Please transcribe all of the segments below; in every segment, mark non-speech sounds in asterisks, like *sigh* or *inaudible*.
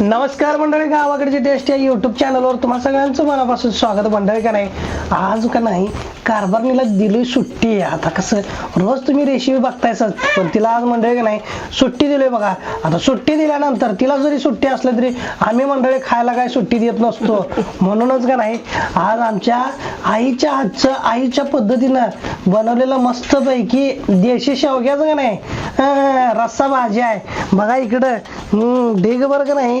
नमस्कार मंडळी गावाकडची टेस्ट या युट्यूब चॅनलवर तुम्हा सगळ्यांचं मनापासून स्वागत. मंडळी का नाही? आज का नाही कारभारणीला दिली सुट्टी. आता कसं रोज तुम्ही रेसिपी सर पण तिला आज मंडळी का नाही सुट्टी दिली बघा. आता सुट्टी दिल्यानंतर तिला जरी सुट्टी असली तरी आम्ही मंडळी खायला काय सुट्टी देत नसतो. म्हणूनच का नाही आज आमच्या आईच्या हातचं आईच्या पद्धतीनं बनवलेलं मस्तपैकी देशी शेवग्याचं का नाही रस्सा भाजी आहे. बघा इकडं हम्म, बरं का नाही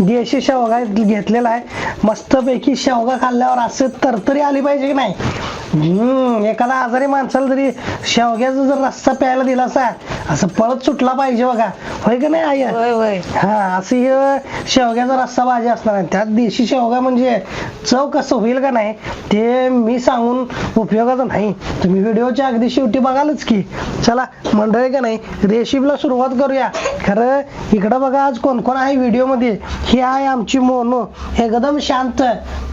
देशी शेवगा घेतलेला आहे. मस्तपैकी शेवगा खाल्ल्यावर असं तरतरी आली पाहिजे की नाही? हम्म, एखादा आजारी माणसाला जरी शेवग्याचा जर रस्सा प्यायला दिला असा असं पळत सुटला पाहिजे बघा. होय का नाही आई? हा अशी हे शेवग्याचा रस्सा भाजी असणार आहे. त्यात देशी शेवगा म्हणजे चव कसं होईल का नाही ते मी सांगून उपयोगाचं नाही. तुम्ही व्हिडिओच्या अगदी शेवटी बघालच की. चला मंडळी का नाही रेसिपीला सुरुवात करूया. खरं इकडं बघा आज कोण कोण आहे व्हिडिओमध्ये ही आहे आमची मोनू. एकदम शांत.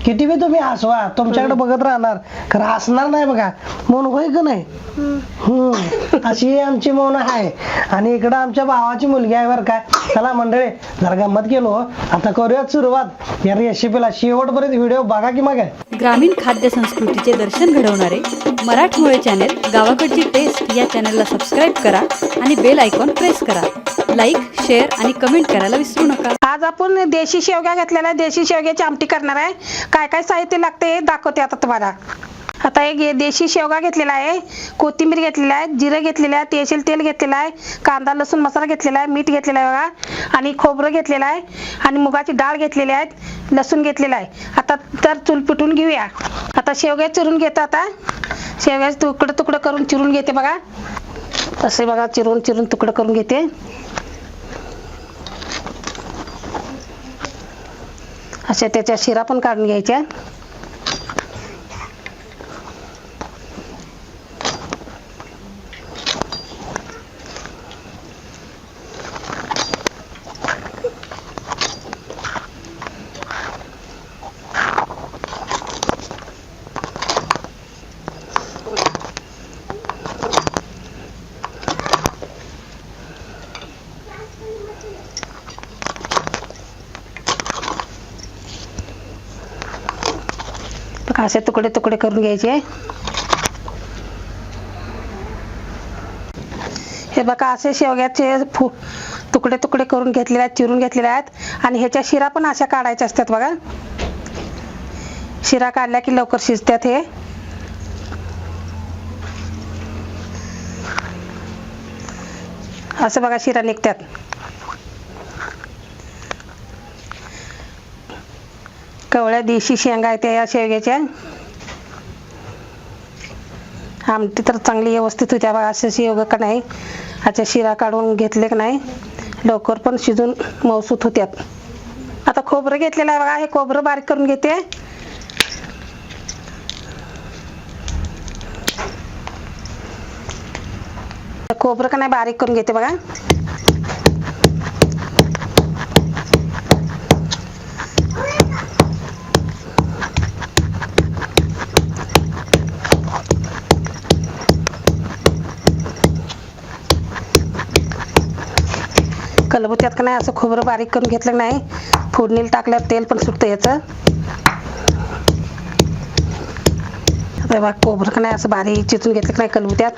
किती बी तुम्ही हसवा तुमच्याकडे बघत राहणार. खरं हसणार नाही बघा. मोनू होय का नाही? हम्म. अशी ही आमची मोन आहे. आणि इकडं आमच्या भावाची मुलगी आहे बरं का. चला मंडळी जरा गंमत केलो आता करूयात सुरुवात. या रेसिपीला शेवटपर्यंत व्हिडिओ बघा की मग. ग्रामीण खाद्य संस्कृतीचे दर्शन घडवणारे मराठमोळे चॅनेल गावाकडची टेस्ट या चॅनलला सबस्क्राईब करा आणि बेल आयकॉन प्रेस करा. लाईक शेअर आणि कमेंट करायला विसरू नका. आज आपण देशी शेवग्या घेतलेल्या आहे. देशी शेवग्याची आमटी करणार आहे. काय काय साहित्य लागते हे दाखवते आता तुम्हाला. आता एक देशी शेवगा घेतलेला आहे. कोथिंबीर घेतलेला आहे. जिरं घेतलेलं आहे. तेशील तेल घेतलेलं आहे. कांदा लसूण मसाला घेतलेला आहे. मीठ घेतलेलं आहे बघा. आणि खोबरं घेतलेलं आहे. आणि मुगाची डाळ घेतलेली आहे. लसूण घेतलेला आहे. आता तर चूल पिटून घेऊया. आता शेवग्या चिरून घेतो आता. शेवग्याचे तुकडं तुकडं करून चिरून घेते बघा. असे बघा चिरून चिरून तुकडं करून घेते. अशा त्याच्या शिरा पण काढून घ्यायच्या. असे तुकडे तुकडे करून घ्यायचे. हे बघा असे शेवग्याचे फु तुकडे तुकडे करून घेतलेले आहेत चिरून घेतलेले आहेत. आणि ह्याच्या शिरा पण अशा काढायच्या असतात बघा. शिरा काढल्या की लवकर शिजतात हे. असं बघा शिरा निघतात. कवळ्या देशी शेंगा आहेत त्या या शेवग्याच्या आमटी तर चांगली व्यवस्थित होत्या बघा असे शेवगा का नाही ह्याच्या शिरा काढून घेतले का नाही लवकर पण शिजून मौसूत होत्यात आता खोबरं घेतलेलं आहे बघा हे खोबरं बारीक करून घेते. खोबरं का नाही बारीक करून घेते बघा. कलबुत्यात का नाही असं खोबरं बारीक करून घेतलं नाही. फोडणीला टाकल्यावर तेल पण सुटतं याचं. आता खोबरं का नाही असं बारीक चिचून घेतलं का नाही कलबुत्यात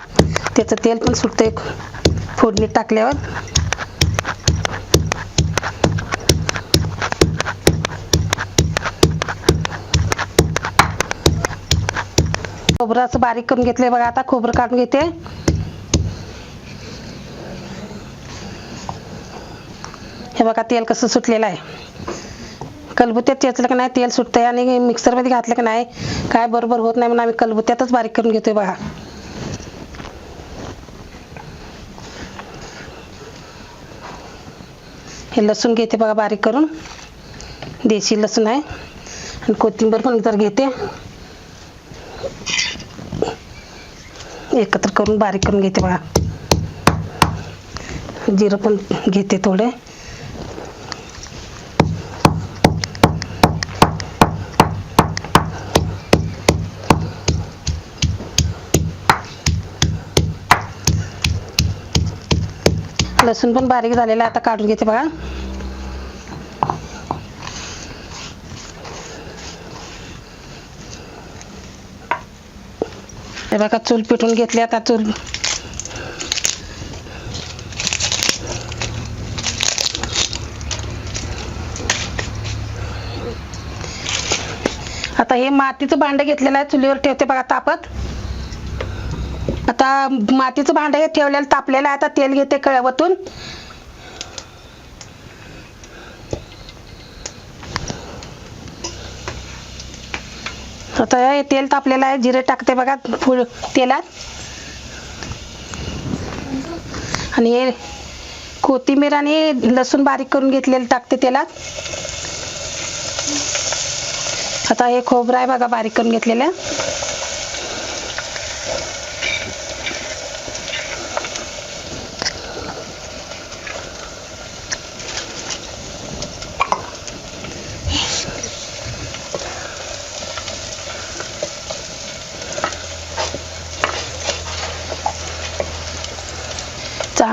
त्याचं तेल पण सुटतंय फोडणीत टाकल्यावर. खोबरं असं बारीक करून घेतलंय बघा आता खोबरं काढून घेते. हे बघा तेल कसं सुटलेलं आहे. कलबुत्यात चेचलं का नाही तेल सुटतंय आणि मिक्सरमध्ये घातलं का नाही काय बरोबर होत नाही म्हणून आम्ही कलबुत्यातच बारीक करून घेतोय बघा. हे लसूण घेते बघा बारीक करून. देशी लसूण आहे. आणि कोथिंबीर पण जर घेते एकत्र करून बारीक करून घेते बघा. जिरं पण घेते थोडे. लसूण पण बारीक झालेला आता काढून घेते बघा. हे बघा चूल पिटून घेतली आता चूल. आता हे मातीचं भांडं घेतलेलं आहे. चुलीवर ठेवते बघा तापत. आता मातीचं भांडं हे ठेवलेलं तापलेलं आहे आता तेल घेते कळवतून. आता हे तेल तापलेलं आहे जिरे टाकते बघा फुल तेलात. आणि हे कोथिंबीर आणि लसूण बारीक करून घेतलेलं टाकते तेलात. आता हे खोबरं आहे बघा बारीक करून घेतलेलं.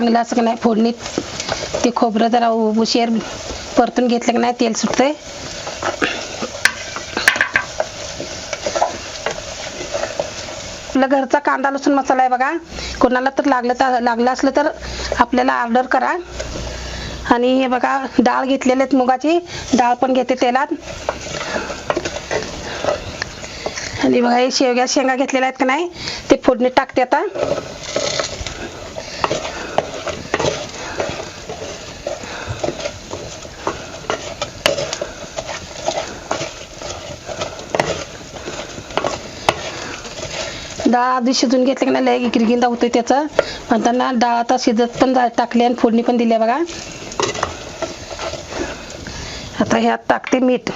चांगलं असं का नाही फोडणीत? ते खोबरं जरा उशीर परतून घेतलं की नाही तेल सुटतंय. आपला घरचा कांदा लसूण मसाला आहे बघा. कोणाला तर लागलं तर लागलं असलं तर आपल्याला ऑर्डर करा. आणि हे बघा डाळ घेतलेली आहेत मुगाची. डाळ पण घेते तेलात. आणि बघा हे शेवग्या शेंगा घेतलेल्या आहेत का नाही ते फोडणी टाकते आता. डाळ आधी शिजून घेतली की नाही लय गिरगिंदा होतोय त्याचं. म्हणताना डाळ आता शिजत पण जा- टाकली आणि फोडणी पण दिली आहे बघा. आता ह्यात टाकते मीठ.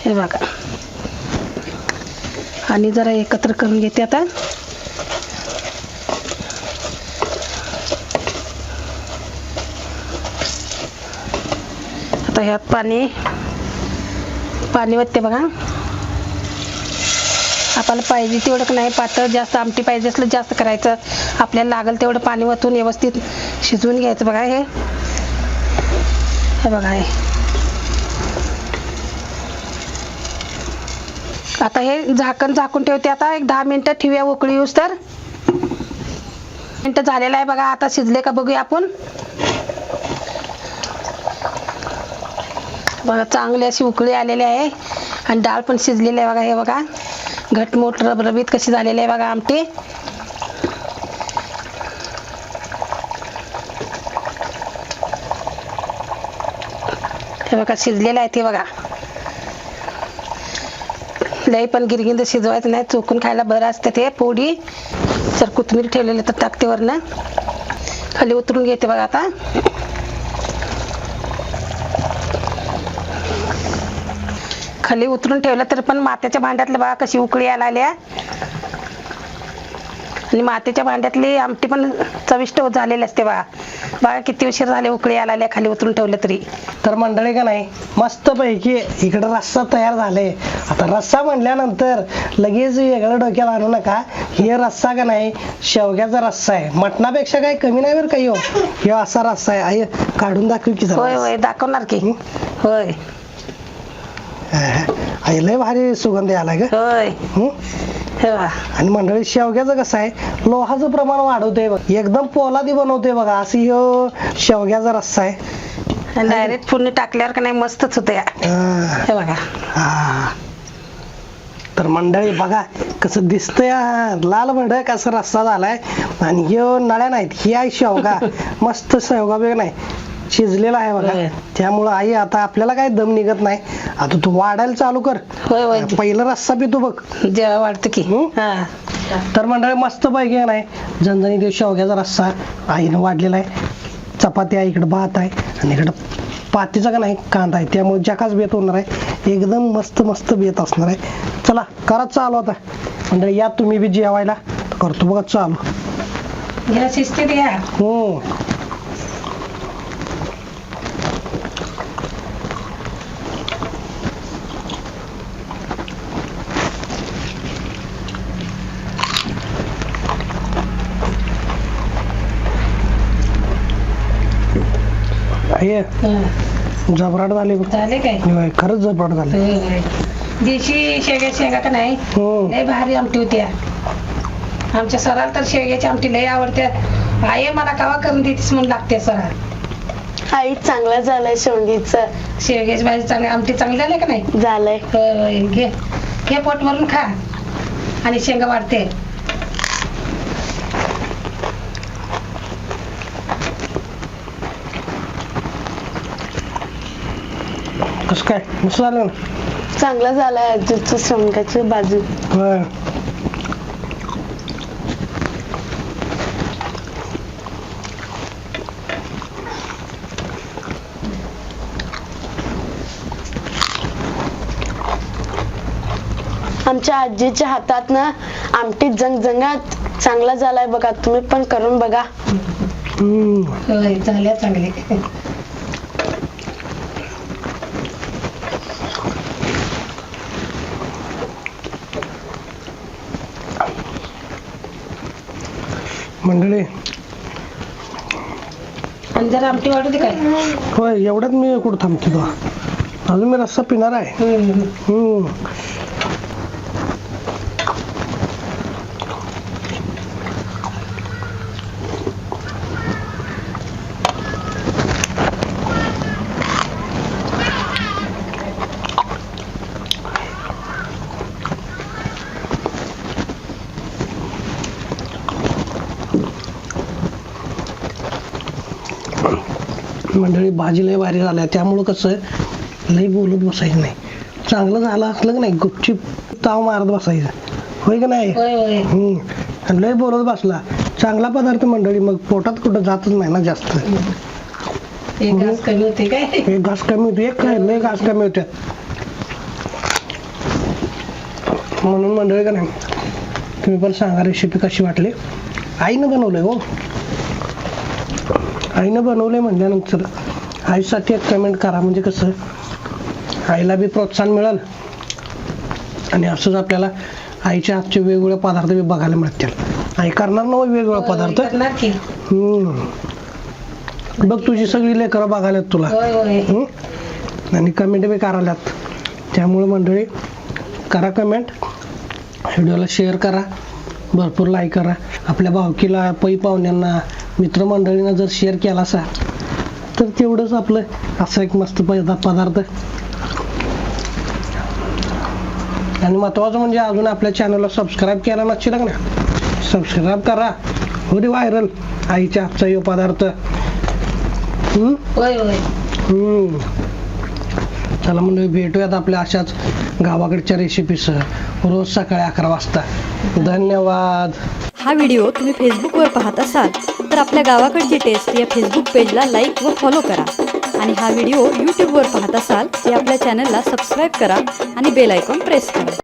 हे बघा. आणि जरा एकत्र करून घेते आता. आता ह्यात पाणी पाणी वतते बघा. आपल्याला पाहिजे तेवढं नाही पातळ जास्त आमटी पाहिजे असलं जास्त करायचं. आपल्याला लागेल तेवढं पाणी वतून व्यवस्थित शिजवून घ्यायचं बघा हे. हे बघा हे. आता हे झाकण झाकून ठेवते आता एक दहा मिनिटं ठेवूया उकळी येऊस तर. मिनिटं झालेलं आहे बघा आता शिजले का बघूया आपण. बघा चांगली अशी उकळी आलेली आहे. आणि डाळ पण शिजलेली आहे बघा हे बघा. घटमोट रबरबीत कशी झालेली आहे बघा आमटी. हे बघा शिजलेलं आहे ते बघा. लई पण गिरगिंद शिजवायचं नाही चोकून खायला बरं असतं ते पोळी. सर कोथमीर ठेवलेलं तर टाकते वरनं. खाली उतरून घेते बघा आता. खाली उतरून ठेवलं तर पण मात्याच्या भांड्यातलं बघा कशी उकळी यायला आल्या आणि मातीच्या भांड्यातली आमटी पण चविष्ट झालेली असते बघा. बघा किती उशीर झाले उकळी यायला आल्या खाली उतरून ठेवलं तरी. तर मंडळी का नाही मस्त पैकी इकडे रस्सा तयार झाले. आता रस्सा म्हणल्यानंतर लगेच वेगळं डोक्याला आणू नका. हे रस्सा का नाही शेवग्याचा रस्सा आहे. मटणापेक्षा काही कमी नाही बरं काही हो हे असा रस्सा आहे. आई काढून दाखव की जरा. होय होय दाखवणार की. होय. *laughs* लय भारी सुगंध आलाय ग. होय. हं? हे आणि मंडळी शेवग्याचं कसं आहे? लोहाचं प्रमाण वाढवते बघ. एकदम पोलादी बनवते बघा. असं ह्यो शेवग्याचा रस्सा आहे. डायरेक्ट फोडणी टाकल्यावर का नाही मस्तच होतं या हा. हे बघा. हा. तर मंडळी बघा कसं दिसतंय हा. लाल भडक कसा रस्सा झालाय. आणि ह्यो नळ्या नाहीत. ही आहे शेवगा. *laughs* मस्त शेवगा बेग नाही. शिजलेला आहे बघा. होय. त्यामुळं आई आता आपल्याला काय दम निघत नाही. आता तू वाढायला चालू कर. होय होय. पहिलं रस्सा पितो बघ. जेव्हा वाटतं की. हं? हा. तर मंडळी मस्त पैकी आहे नाही झणझणी देव शेवग्याचा रस्सा आईनं वाढलेला आहे. चपाती आहे इकडं भात आहे आणि इकडं पातीचा का नाही कांदा आहे. त्यामुळे जकाच बेत होणार आहे एकदम मस्त मस्त बेत असणार आहे. चला करा चालू आता. मंडळी या तुम्ही बी जेवायला. करतो बघा चालू. शिस्तीत घ्या हो. हं. जबराट झाली बघ. झाले काय? होय, खरंच जबराट झाली. होय. देशी शेवग्या शेंगा का नाही? हम्म. लय भारी आमटी होत्या आमच्या सराला तर शेवग्याची आमटी लय आवडते. आई मला कवा करून देतीस म्हणून लागते सरा? आई चांगलं झालंय शेवगीचं. शेवग्याची भाजी चांगली आमटी चांगली झाली का नाही? झालंय. होय होय. घे. घे पोट भरून खा. आणि शेंगा वाढते. कसं काय? मस्त झालं ना चांगलं झालंय आजीचं शेवग्याची बाजू. होय आमच्या आजीच्या हातात ना आमटी जंगजंगात चांगला झालाय बघा. तुम्ही पण करून बघा. हम्म. होय झाल्या चांगली मंडळी. आणि जरा आमटी वाढू दे काय? होय एवढ्यात मी कुठं थांबतो अजून मी रस्सा पिणार आहे. हम्म. मंडळी भाजी लय भारी झाल्या. त्यामुळं कसं लय बोलत बसायचं नाही. चांगलं झालं असलं की नाही गुपचीप ताव मारत बसायचं. होय का नाही? हम्म. आणि लय बोलत बसला. चांगला पदार्थ मंडळी मग पोटात कुठं जातच नाही ना जास्त. एक घास कमी होते काय? एक घास कमी होतो. एक काय? लय घास कमी होत्या. म्हणून मंडळी का नाही तुम्ही पण सांगा रेसिपी कशी वाटली? आईनं बनवलंय हो. आईनं बनवलंय म्हणल्यानंतर आईसाठी एक कमेंट करा. म्हणजे कसं आईला बी प्रोत्साहन मिळेल. आणि असंच आपल्याला आईच्या हातचे वेगवेगळे पदार्थ बी बघायला मिळतील. आई करणार ना हो वेगवेगळे पदार्थ? हम्म. बघ तुझी सगळी लेकरं बघायला तुला? आणि कमेंट बी करायलात त्यामुळे मंडळी करा कमेंट व्हिडिओला शेअर करा. भरपूर लाईक करा. आपल्या भावकीला पै पाहुण्यांना मित्रमंडळीनं जर शेअर केला असा तर तेवढंच आपलं असं एक मस्त पदा- पदार्थ. आणि महत्वाचं म्हणजे अजून आपल्या चॅनलला सबस्क्राईब केला नसेल का ना सबस्क्राईब करा. हो दे व्हायरल आईच्या हातचा यो पदार्थ. हम्म. चला म्हणजे भेटूयात आपल्या अशाच गावाकडच्या रेसिपीसह रोज सकाळी अकरा वाजता. धन्यवाद. हा व्हिडिओ तुम्ही फेसबुकवर पाहत असाल तर आपल्या गावाकडची टेस्ट या फेसबुक पेजला लाईक व फॉलो करा. आणि हा व्हिडिओ यूट्यूबवर पाहत असाल तर आपल्या चॅनलला सबस्क्राईब करा आणि बेल आयकॉन प्रेस करा.